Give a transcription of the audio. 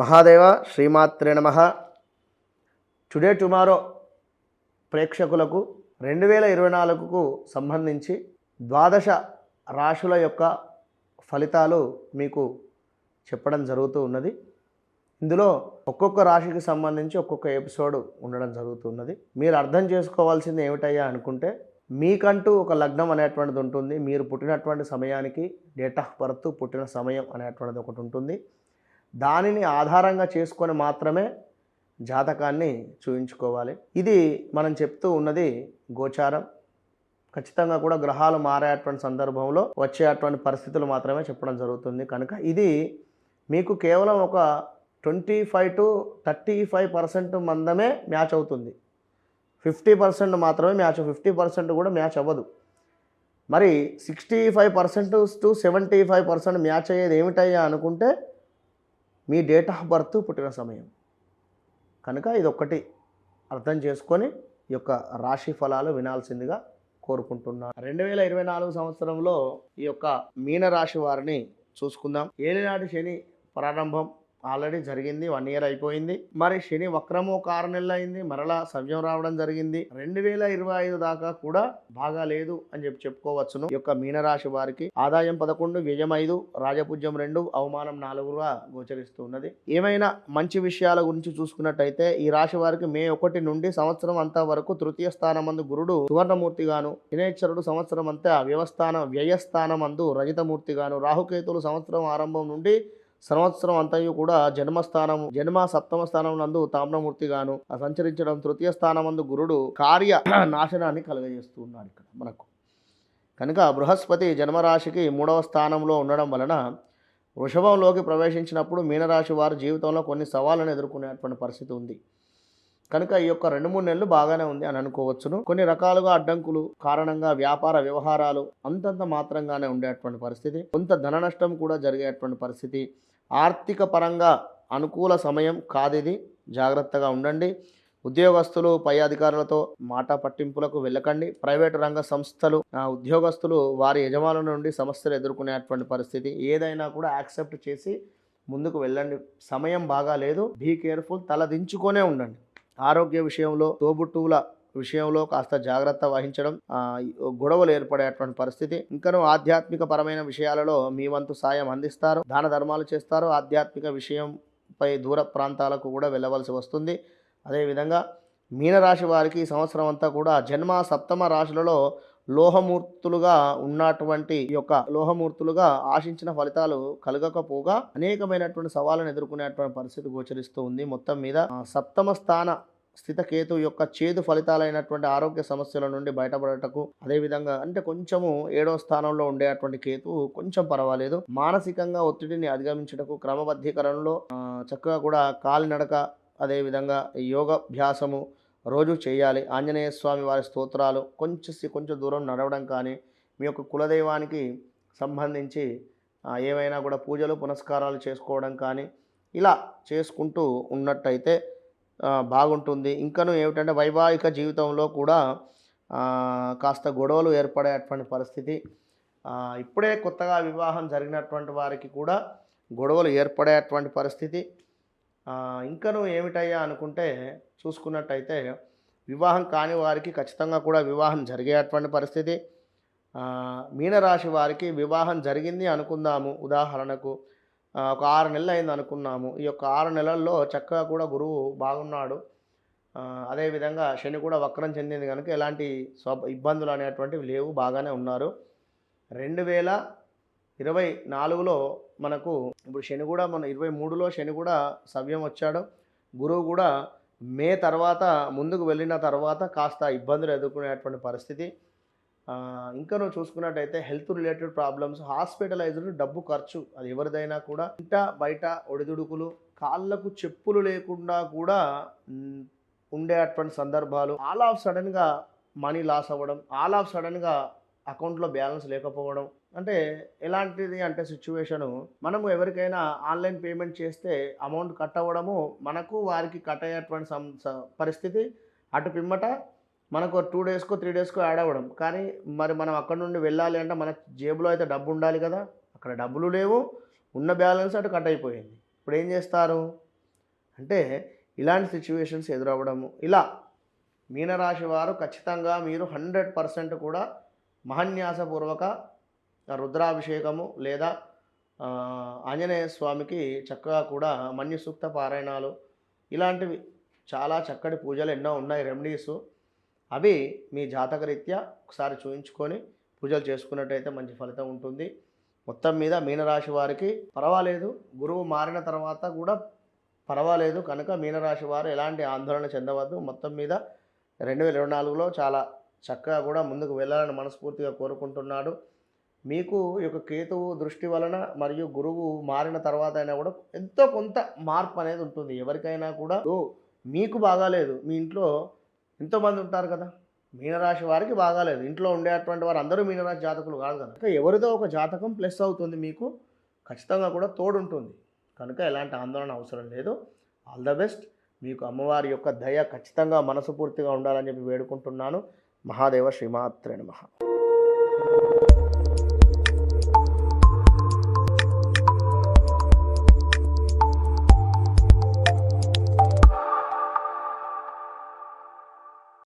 మహాదేవ శ్రీమాత్రే నమ. Today tomorrow ప్రేక్షకులకు రెండు వేల ఇరవై నాలుగుకు సంబంధించి ద్వాదశ రాశుల యొక్క ఫలితాలు మీకు చెప్పడం జరుగుతూ ఉన్నది. ఇందులో ఒక్కొక్క రాశికి సంబంధించి ఒక్కొక్క ఎపిసోడ్ ఉండడం జరుగుతున్నది మీరు అర్థం చేసుకోవాల్సింది ఏమిటయ్యా అనుకుంటే మీకంటూ ఒక లగ్నం అనేటువంటిది ఉంటుంది. మీరు పుట్టినటువంటి సమయానికి డేట్ ఆఫ్ బర్త్ పుట్టిన సమయం అనేటువంటిది ఒకటి ఉంటుంది. దానిని ఆధారంగా చేసుకొని మాత్రమే జాతకాన్ని చూయించుకోవాలి. ఇది మనం చెప్తూ ఉన్నది గోచారం. ఖచ్చితంగా కూడా గ్రహాలు మారేటువంటి సందర్భంలో వచ్చేటువంటి పరిస్థితులు మాత్రమే చెప్పడం జరుగుతుంది. కనుక ఇది మీకు కేవలం ఒక twenty five to thirty five percent మందమే match అవుతుంది. ఫిఫ్టీ పర్సెంట్ మాత్రమే మ్యాచ్ ఫిఫ్టీ పర్సెంట్ కూడా మ్యాచ్ అవ్వదు. మరి sixty five percent to seventy five percent match అయ్యేది ఏమిటయ్యా అనుకుంటే మీ డేట్ ఆఫ్ బర్త్ పుట్టిన సమయం. కనుక ఇది ఒక్కటి అర్థం చేసుకొని ఈ యొక్క రాశి ఫలాలు వినాల్సిందిగా కోరుకుంటున్నాను రెండు వేల ఇరవై నాలుగు సంవత్సరంలో ఈ యొక్క మీనరాశి వారిని చూసుకుందాం. ఏలినాటి శని ప్రారంభం. ఆల్రెడీ జరిగింది వన్ ఇయర్ అయిపోయింది. మరి శని వక్రము ఒక ఆరు నెలలు అయింది మరలా సవ్యం రావడం జరిగింది. రెండు వేల ఇరవై ఐదు దాకా కూడా బాగా లేదు అని చెప్పి చెప్పుకోవచ్చును. ఈ యొక్క మీనరాశి వారికి ఆదాయం పదకొండు వ్యయం ఐదు రాజపూజ్యం రెండు అవమానం నాలుగుగా గోచరిస్తున్నది. ఏమైనా మంచి విషయాల గురించి చూసుకున్నట్టయితే ఈ రాశి వారికి మే ఒకటి నుండి సంవత్సరం అంతా వరకు తృతీయ స్థానమందు గురుడు సువర్ణమూర్తిగాను వినేశ్వరుడు సంవత్సరం అంతా వ్యవస్థానం వ్యయస్థానమందు రజితమూర్తిగాను రాహుకేతులు సంవత్సరం ఆరంభం నుండి సంవత్సరం అంతయు కూడా జన్మస్థానం జన్మ సప్తమ స్థానం నందు తామ్రమూర్తి గాను సంచరించడం తృతీయ స్థానమందు గురుడు కార్య నాశనాన్ని కలుగజేస్తూ ఉన్నాడు ఇక్కడ మనకు. కనుక బృహస్పతి జన్మరాశికి మూడవ స్థానంలో ఉండడం వలన వృషభంలోకి ప్రవేశించినప్పుడు మీనరాశి వారు జీవితంలో కొన్ని సవాళ్ళను ఎదుర్కొనేటువంటి పరిస్థితి ఉంది. కనుక ఈ యొక్క రెండు మూడు నెలలు బాగానే ఉంది అని అనుకోవచ్చును. కొన్ని రకాలుగా అడ్డంకులు కారణంగా వ్యాపార వ్యవహారాలు అంతంత మాత్రంగానే ఉండేటువంటి పరిస్థితి. కొంత ధన నష్టం కూడా జరిగేటువంటి పరిస్థితి. ఆర్థిక పరంగా అనుకూల సమయం కాదిది. జాగ్రత్తగా ఉండండి. ఉద్యోగస్తులు పై అధికారులతో మాట పట్టింపులకు వెళ్ళకండి. ప్రైవేటు రంగ సంస్థలు ఆ ఉద్యోగస్తులు వారి యజమానుల నుండి సమస్యలు ఎదుర్కొనేటువంటి పరిస్థితి. ఏదైనా కూడా యాక్సెప్ట్ చేసి ముందుకు వెళ్ళండి. సమయం బాగా లేదు బీ కేర్ఫుల్. తల దించుకొనే ఉండండి. ఆరోగ్య విషయంలో తోబుట్టువుల విషయంలో కాస్త జాగ్రత్త వహించడం గొడవలు ఏర్పడేటువంటి పరిస్థితి. ఇంకను ఆధ్యాత్మిక పరమైన విషయాలలో మీ వంతు సాయం అందిస్తారు దాన ధర్మాలు చేస్తారు. ఆధ్యాత్మిక విషయంపై దూర ప్రాంతాలకు కూడా వెళ్ళవలసి వస్తుంది. అదేవిధంగా మీనరాశి వారికి ఈ సంవత్సరం అంతా కూడా జన్మ సప్తమ రాశులలో లోహమూర్తులుగా ఉన్నటువంటి ఈ యొక్క లోహమూర్తులుగా ఆశించిన ఫలితాలు కలగకపోగా అనేకమైనటువంటి సవాళ్ళను ఎదుర్కొనేటువంటి పరిస్థితి గోచరిస్తూ ఉంది. మొత్తం మీద సప్తమ స్థాన స్థితకేతు యొక్క చేదు ఫలితాలైనటువంటి ఆరోగ్య సమస్యల నుండి బయటపడటకు అదేవిధంగా అంటే కొంచెము ఏడో స్థానంలో ఉండేటువంటి కేతు కొంచెం పర్వాలేదు. మానసికంగా ఒత్తిడిని అధిగమించటకు క్రమబద్ధీకరణలో చక్కగా కూడా కాలినడక అదేవిధంగా యోగాభ్యాసము రోజు చేయాలి. ఆంజనేయ స్వామి వారి స్తోత్రాలు కొంచెం కొంచెం దూరం నడవడం కానీ మీ యొక్క కులదైవానికి సంబంధించి ఏమైనా ఏవైనా కూడా పూజలు పునస్కారాలు చేసుకోవడం కానీ ఇలా చేసుకుంటూ ఉన్నట్టయితే బాగుంటుంది. ఇంకను ఏమిటంటే వైవాహిక జీవితంలో కూడా కాస్త గొడవలు ఏర్పడేటువంటి పరిస్థితి. ఇప్పుడే కొత్తగా వివాహం జరిగినటువంటి వారికి కూడా గొడవలు ఏర్పడేటువంటి పరిస్థితి. ఇంకను ఏమిటయ్యా అనుకుంటే చూసుకున్నట్టయితే వివాహం కాని వారికి ఖచ్చితంగా కూడా వివాహం జరిగేటువంటి పరిస్థితి. మీనరాశి వారికి వివాహం జరిగింది అనుకుందాము. ఉదాహరణకు ఒక ఆరు నెలలు అయింది అనుకున్నాము. ఈ యొక్క ఆరు నెలల్లో చక్కగా కూడా గురువు బాగున్నాడు. అదేవిధంగా శని కూడా వక్రం చెందింది కనుక ఎలాంటి స్వ ఇబ్బందులు అనేటువంటివి లేవు బాగానే ఉన్నారు. రెండు వేల ఇరవై నాలుగులో మనకు ఇప్పుడు శని కూడా మన ఇరవై మూడులో శని కూడా సవ్యం వచ్చాడు. గురువు కూడా మే తర్వాత ముందుకు వెళ్ళిన తర్వాత కాస్త ఇబ్బందులు ఎదుర్కొనేటువంటి పరిస్థితి. ఇంకా నువ్వు చూసుకున్నట్టయితే హెల్త్ రిలేటెడ్ ప్రాబ్లమ్స్ హాస్పిటలైజ్డ్ డబ్బు ఖర్చు అది ఎవరిదైనా కూడా ఇంట బయట ఒడిదుడుకులు కాళ్ళకు చెప్పులు లేకుండా కూడా ఉండేటువంటి సందర్భాలు. ఆల్ ఆఫ్ సడన్గా మనీ లాస్ అవ్వడం ఆల్ ఆఫ్ సడన్గా అకౌంట్లో బ్యాలెన్స్ లేకపోవడం. అంటే ఎలాంటిది అంటే సిచ్యువేషను మనము ఎవరికైనా ఆన్లైన్ పేమెంట్ చేస్తే అమౌంట్ కట్ అవ్వడము మనకు వారికి కట్ అయ్యేటువంటి సం పరిస్థితి అటు పిమ్మట మనకు టూ డేస్కో త్రీ డేస్కో యాడ్ అవ్వడం. కానీ మరి మనం అక్కడ నుండి వెళ్ళాలి అంటే మన జేబులో అయితే డబ్బు ఉండాలి కదా. అక్కడ డబ్బులు లేవు ఉన్న బ్యాలెన్స్ అటు కట్ అయిపోయింది. ఇప్పుడు ఏం చేస్తారు? అంటే ఇలాంటి సిచ్యువేషన్స్ ఎదురవ్వడము. ఇలా మీనరాశి వారు ఖచ్చితంగా మీరు హండ్రెడ్ పర్సెంట్ కూడా మహన్యాసపూర్వక రుద్రాభిషేకము లేదా ఆంజనేయ స్వామికి చక్కగా కూడా మన్యు సూక్త పారాయణాలు ఇలాంటివి చాలా చక్కటి పూజలు ఎన్నో ఉన్నాయి రెమెడీస్ అవి మీ జాతకరీత్యా ఒకసారి చూయించుకొని పూజలు చేసుకున్నట్టయితే మంచి ఫలితం ఉంటుంది. మొత్తం మీద మీనరాశి వారికి పర్వాలేదు. గురువు మారిన తర్వాత కూడా పర్వాలేదు. కనుక మీనరాశి వారు ఎలాంటి ఆందోళన చెందవద్దు. మొత్తం మీద రెండు వేల ఇరవై నాలుగులో చాలా చక్కగా కూడా ముందుకు వెళ్ళాలని మనస్ఫూర్తిగా కోరుకుంటున్నాడు. మీకు ఈ యొక్క కేతువు దృష్టి వలన మరియు గురువు మారిన తర్వాత అయినా కూడా ఎంతో కొంత మార్పు అనేది ఉంటుంది. ఎవరికైనా కూడా ఓ, మీకు బాగాలేదు మీ ఇంట్లో ఎంతోమంది ఉంటారు కదా. మీనరాశి వారికి బాగాలేదు ఇంట్లో ఉండేటువంటి వారు అందరూ మీనరాశి జాతకులు కాదు కదా. ఎవరిదో ఒక జాతకం ప్లస్ అవుతుంది మీకు. ఖచ్చితంగా కూడా తోడుంటుంది. కనుక ఎలాంటి ఆందోళన అవసరం లేదు. All the best. మీకు అమ్మవారి యొక్క దయ ఖచ్చితంగా మనసుపూర్తిగా ఉండాలని చెప్పి వేడుకుంటున్నాను. మహాదేవ శ్రీమాత్రే నమః.